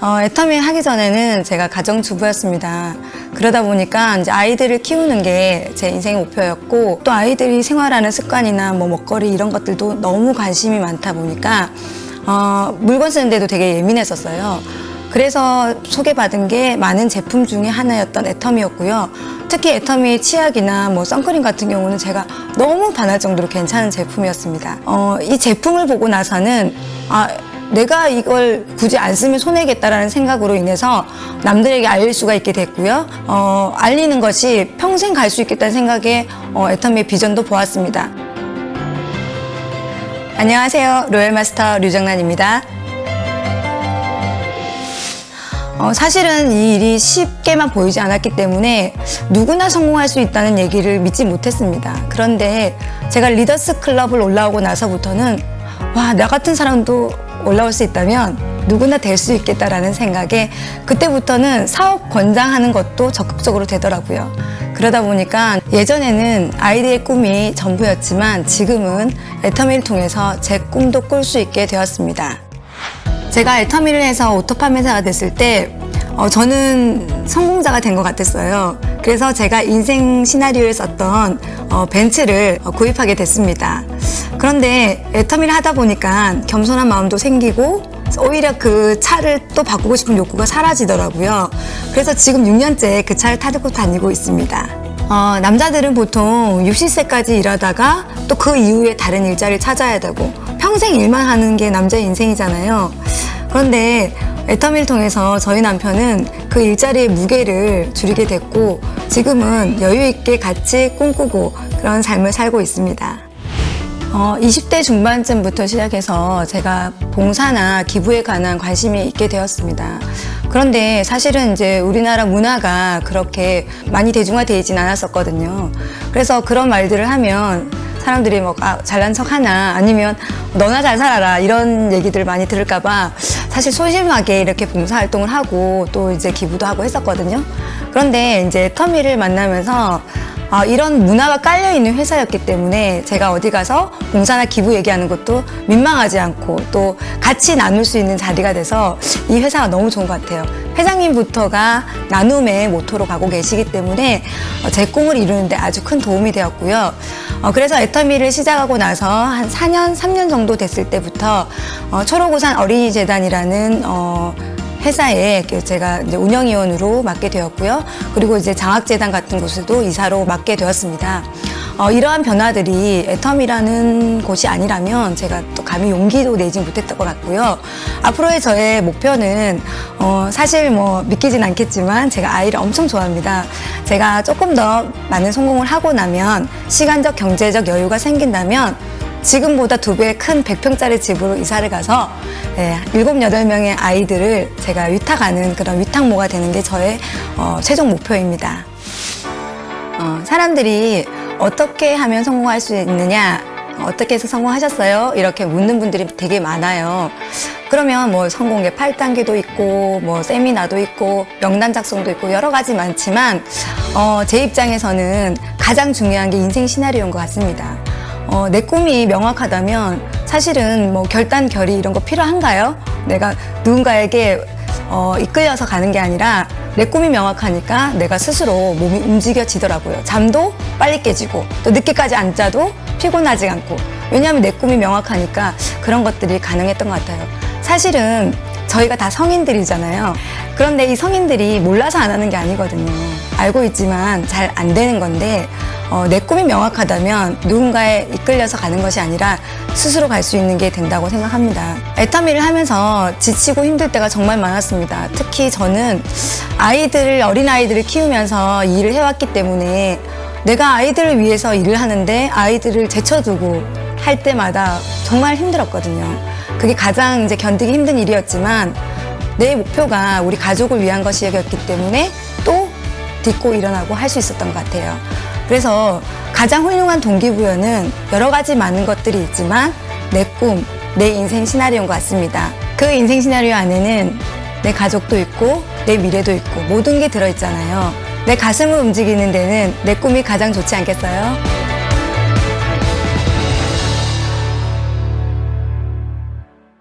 어, 애터미 하기 전에는 제가 가정주부였습니다. 그러다 보니까 이제 아이들을 키우는 게 제 인생의 목표였고 또 아이들이 생활하는 습관이나 뭐 먹거리 이런 것들도 너무 관심이 많다 보니까 어, 물건 쓰는데도 되게 예민했었어요. 그래서 소개받은 게 많은 제품 중에 하나였던 애터미였고요. 특히 애터미 치약이나 뭐 선크림 같은 경우는 제가 너무 반할 정도로 괜찮은 제품이었습니다. 어, 이 제품을 보고 나서는 아, 내가 이걸 굳이 안 쓰면 손해겠다라는 생각으로 인해서 남들에게 알릴 수가 있게 됐고요. 어, 알리는 것이 평생 갈 수 있겠다는 생각에 어, 애터미의 비전도 보았습니다. 안녕하세요. 로열마스터 류정란입니다. 어, 사실은 이 일이 쉽게만 보이지 않았기 때문에 누구나 성공할 수 있다는 얘기를 믿지 못했습니다. 그런데 제가 리더스 클럽을 올라오고 나서부터는 와, 나 같은 사람도 올라올 수 있다면 누구나 될 수 있겠다라는 생각에 그때부터는 사업 권장하는 것도 적극적으로 되더라고요. 그러다 보니까 예전에는 아이들의 꿈이 전부였지만 지금은 애터미를 통해서 제 꿈도 꿀 수 있게 되었습니다. 제가 애터미를 해서 오토 판매사가 됐을 때 어, 저는 성공자가 된 것 같았어요. 그래서 제가 인생 시나리오에 썼던 어, 벤츠를 어, 구입하게 됐습니다. 그런데 애터미를 하다 보니까 겸손한 마음도 생기고 오히려 그 차를 또 바꾸고 싶은 욕구가 사라지더라고요. 그래서 지금 6년째 그 차를 타고 다니고 있습니다. 어, 남자들은 보통 60세까지 일하다가 또 그 이후에 다른 일자리를 찾아야 되고 평생 일만 하는 게 남자의 인생이잖아요. 그런데 애터미를 통해서 저희 남편은 그 일자리의 무게를 줄이게 됐고 지금은 여유 있게 같이 꿈꾸고 그런 삶을 살고 있습니다. 어, 20대 중반쯤부터 시작해서 제가 봉사나 기부에 관한 관심이 있게 되었습니다. 그런데 사실은 이제 우리나라 문화가 그렇게 많이 대중화되어 있진 않았었거든요. 그래서 그런 말들을 하면 사람들이 뭐 아, 잘난 척 하나 아니면 너나 잘 살아라 이런 얘기들을 많이 들을까봐 사실 소심하게 이렇게 봉사 활동을 하고 또 이제 기부도 하고 했었거든요. 그런데 이제 터미를 만나면서 아, 이런 문화가 깔려 있는 회사였기 때문에 제가 어디 가서 봉사나 기부 얘기하는 것도 민망하지 않고 또 같이 나눌 수 있는 자리가 돼서 이 회사가 너무 좋은 것 같아요. 회장님부터가 나눔의 모토로 가고 계시기 때문에 어, 제 꿈을 이루는데 아주 큰 도움이 되었고요. 어, 그래서 애터미를 시작하고 나서 한 4년, 3년 정도 됐을 때부터 어, 초록우산 어린이재단이라는 어, 회사에 그 제가 이제 운영위원으로 맡게 되었고요. 그리고 이제 장학재단 같은 곳에도 이사로 맡게 되었습니다. 어, 이러한 변화들이 애텀이라는 곳이 아니라면 제가 또 감히 용기도 내지 못했던 것 같고요. 앞으로의 저의 목표는 어, 사실 뭐 믿기진 않겠지만 제가 아이를 엄청 좋아합니다. 제가 조금 더 많은 성공을 하고 나면 시간적 경제적 여유가 생긴다면 지금보다 두 배 큰 100평짜리 집으로 이사를 가서 예, 일곱 여덟 명의 아이들을 제가 위탁하는 그런 위탁모가 되는 게 저의 어, 최종 목표입니다. 어, 사람들이 어떻게 하면 성공할 수 있느냐, 어떻게 해서 성공하셨어요? 이렇게 묻는 분들이 되게 많아요. 그러면 뭐 성공의 8단계도 있고, 뭐 세미나도 있고, 명단 작성도 있고, 여러 가지 많지만, 어, 제 입장에서는 가장 중요한 게 인생 시나리오인 것 같습니다. 어, 내 꿈이 명확하다면 사실은 뭐 결단, 결의 이런 거 필요한가요? 내가 누군가에게 어, 이끌려서 가는 게 아니라 내 꿈이 명확하니까 내가 스스로 몸이 움직여지더라고요. 잠도 빨리 깨지고 또 늦게까지 안 자도 피곤하지 않고 왜냐하면 내 꿈이 명확하니까 그런 것들이 가능했던 것 같아요. 사실은 저희가 다 성인들이잖아요. 그런데 이 성인들이 몰라서 안 하는 게 아니거든요. 알고 있지만 잘 안 되는 건데 어, 내 꿈이 명확하다면 누군가에 이끌려서 가는 것이 아니라 스스로 갈 수 있는 게 된다고 생각합니다. 애터미를 하면서 지치고 힘들 때가 정말 많았습니다. 특히 저는 아이들을, 어린아이들을 키우면서 이 일을 해왔기 때문에 내가 아이들을 위해서 일을 하는데 아이들을 제쳐두고 할 때마다 정말 힘들었거든요. 그게 가장 이제 견디기 힘든 일이었지만 내 목표가 우리 가족을 위한 것이었기 때문에 또 딛고 일어나고 할 수 있었던 것 같아요. 그래서 가장 훌륭한 동기부여는 여러 가지 많은 것들이 있지만 내 꿈, 내 인생 시나리오인 것 같습니다. 그 인생 시나리오 안에는 내 가족도 있고 내 미래도 있고 모든 게 들어있잖아요. 내 가슴을 움직이는 데는 내 꿈이 가장 좋지 않겠어요?